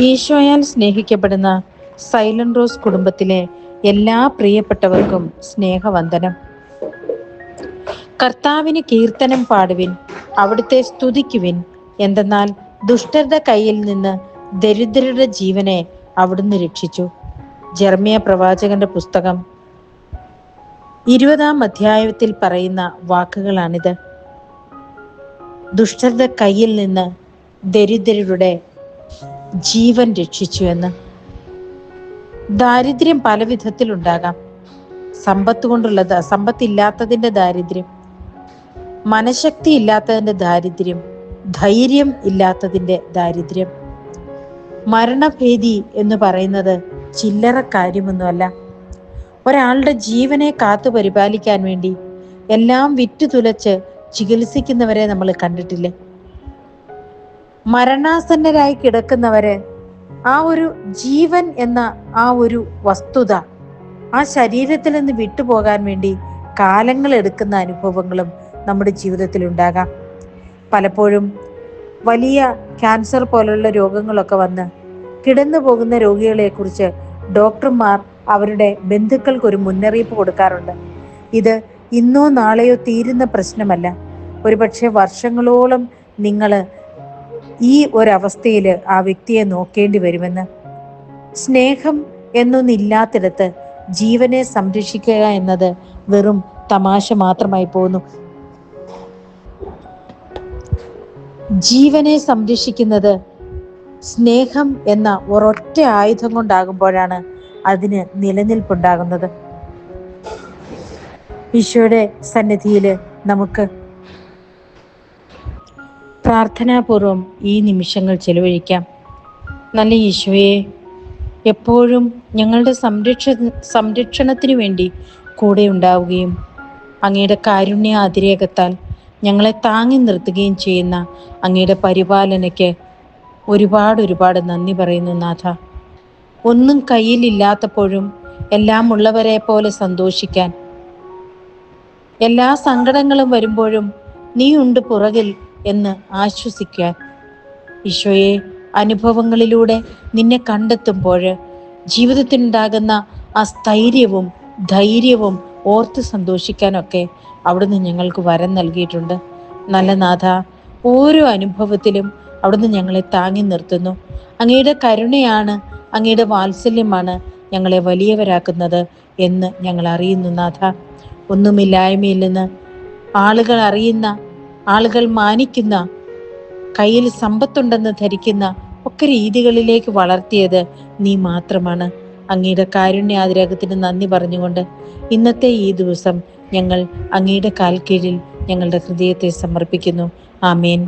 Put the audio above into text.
ഈശോയാൽ സ്നേഹിക്കപ്പെടുന്ന silent rose കുടുംബത്തിലെ എല്ലാ പ്രിയപ്പെട്ടവർക്കും സ്നേഹവന്ദനം. കർത്താവിന് കീർത്തനം പാടുവിൻ അവിടുത്തെ സ്തുതിക്കുവിൻ. എന്തെന്നാൽ ദുഷ്ടരുടെ കയ്യിൽ നിന്ന് ദരിദ്രരുടെ ജീവനെ അവിടുന്ന് രക്ഷിച്ചു. ജർമ്മിയ പ്രവാചകന്റെ പുസ്തകം ഇരുപതാം അധ്യായത്തിൽ പറയുന്ന വാക്കുകളാണിത്. ദുഷ്ടരുടെ കയ്യിൽ നിന്ന് ദരിദ്രരുടെ ജീവൻ രക്ഷിച്ചു എന്ന്. ദാരിദ്ര്യം പല വിധത്തിലുണ്ടാകാം. സമ്പത്ത് കൊണ്ടുള്ള സമ്പത്തില്ലാത്തതിന്റെ ദാരിദ്ര്യം മനഃശക്തി ഇല്ലാത്തതിന്റെ ദാരിദ്ര്യം ധൈര്യം ഇല്ലാത്തതിന്റെ ദാരിദ്ര്യം. മരണഭേദി എന്ന് പറയുന്നത് ചില്ലറ കാര്യമൊന്നുമല്ല. ഒരാളുടെ ജീവനെ കാത്തു പരിപാലിക്കാൻ വേണ്ടി എല്ലാം വിറ്റു തുലച്ച് ചികിത്സിക്കുന്നവരെ നമ്മൾ കണ്ടിട്ടില്ലേ? മരണാസന്നരായി കിടക്കുന്നവര് ആ ഒരു ജീവൻ എന്ന ആ ഒരു വസ്തുത ആ ശരീരത്തിൽ നിന്ന് വിട്ടുപോകാൻ വേണ്ടി കാലങ്ങൾ എടുക്കുന്ന അനുഭവങ്ങളും നമ്മുടെ ജീവിതത്തിൽ ഉണ്ടാകാം. പലപ്പോഴും വലിയ ക്യാൻസർ പോലുള്ള രോഗങ്ങളൊക്കെ വന്ന് കിടന്നു പോകുന്ന രോഗികളെ കുറിച്ച് ഡോക്ടർമാർ അവരുടെ ബന്ധുക്കൾക്ക് ഒരു മുന്നറിയിപ്പ് കൊടുക്കാറുണ്ട്. ഇത് ഇന്നോ നാളെയോ തീരുന്ന പ്രശ്നമല്ല. ഒരുപക്ഷെ വർഷങ്ങളോളം നിങ്ങൾ ഈ ഒരവസ്ഥയിൽ ആ വ്യക്തിയെ നോക്കേണ്ടി വരുമെന്ന്. സ്നേഹം എന്നൊന്നില്ലാത്തിടത്ത് ജീവനെ സംരക്ഷിക്കുക എന്നത് വെറും തമാശ മാത്രമായി പോകുന്നു. ജീവനെ സംരക്ഷിക്കുന്നത് സ്നേഹം എന്ന ഒരൊറ്റ ആയുധം കൊണ്ടാകുമ്പോഴാണ് അതിന് നിലനിൽപ്പുണ്ടാകുന്നത്. ഈശോയുടെ സന്നിധിയിൽ നമുക്ക് പ്രാർത്ഥനാപൂർവം ഈ നിമിഷങ്ങൾ ചെലവഴിക്കാം. നല്ല ഈശോയെ എപ്പോഴും ഞങ്ങളുടെ സംരക്ഷ സംരക്ഷണത്തിനു വേണ്ടി കൂടെ ഉണ്ടാവുകയും അങ്ങയുടെ കാരുണ്യ അതിരേകത്താൽ ഞങ്ങളെ താങ്ങി നിർത്തുകയും ചെയ്യുന്ന അങ്ങയുടെ പരിപാലനയ്ക്ക് ഒരുപാട് ഒരുപാട് നന്ദി പറയുന്നു നാഥ. ഒന്നും കയ്യിലില്ലാത്തപ്പോഴും എല്ലാം ഉള്ളവരെ പോലെ സന്തോഷിക്കാൻ എല്ലാ സങ്കടങ്ങളും വരുമ്പോഴും നീ ഉണ്ട് പുറകിൽ എന്ന് ആശ്വസിക്കാൻ. ഈശോയെ അനുഭവങ്ങളിലൂടെ നിന്നെ കണ്ടെത്തുമ്പോൾ ജീവിതത്തിനുണ്ടാകുന്ന ആ സ്ഥൈര്യവും ധൈര്യവും ഓർത്ത് സന്തോഷിക്കാനൊക്കെ അവിടുന്ന് ഞങ്ങൾക്ക് വരം നൽകിയിട്ടുണ്ട്. നല്ല നാഥ ഓരോ അനുഭവത്തിലും അവിടുന്ന് ഞങ്ങളെ താങ്ങി നിർത്തുന്നു. അങ്ങയുടെ കരുണയാണ് അങ്ങയുടെ വാത്സല്യമാണ് ഞങ്ങളെ വലിയവരാക്കുന്നത് എന്ന് ഞങ്ങൾ അറിയുന്നു നാഥ. ഒന്നുമില്ലായ്മയിൽ നിന്ന് ആളുകൾ അറിയുന്ന ആളുകൾ മാനിക്കുന്ന കയ്യിൽ സമ്പത്തുണ്ടെന്ന് ധരിക്കുന്ന ഒക്കെ രീതികളിലേക്ക് വളർത്തിയത് നീ മാത്രമാണ്. അങ്ങയുടെ കാരുണ്യ ആഗ്രഹത്തിന് നന്ദി പറഞ്ഞുകൊണ്ട് ഇന്നത്തെ ഈ ദിവസം ഞങ്ങൾ അങ്ങയുടെ കാൽക്കീഴിൽ ഞങ്ങളുടെ ഹൃദയത്തെ സമർപ്പിക്കുന്നു. ആമേൻ.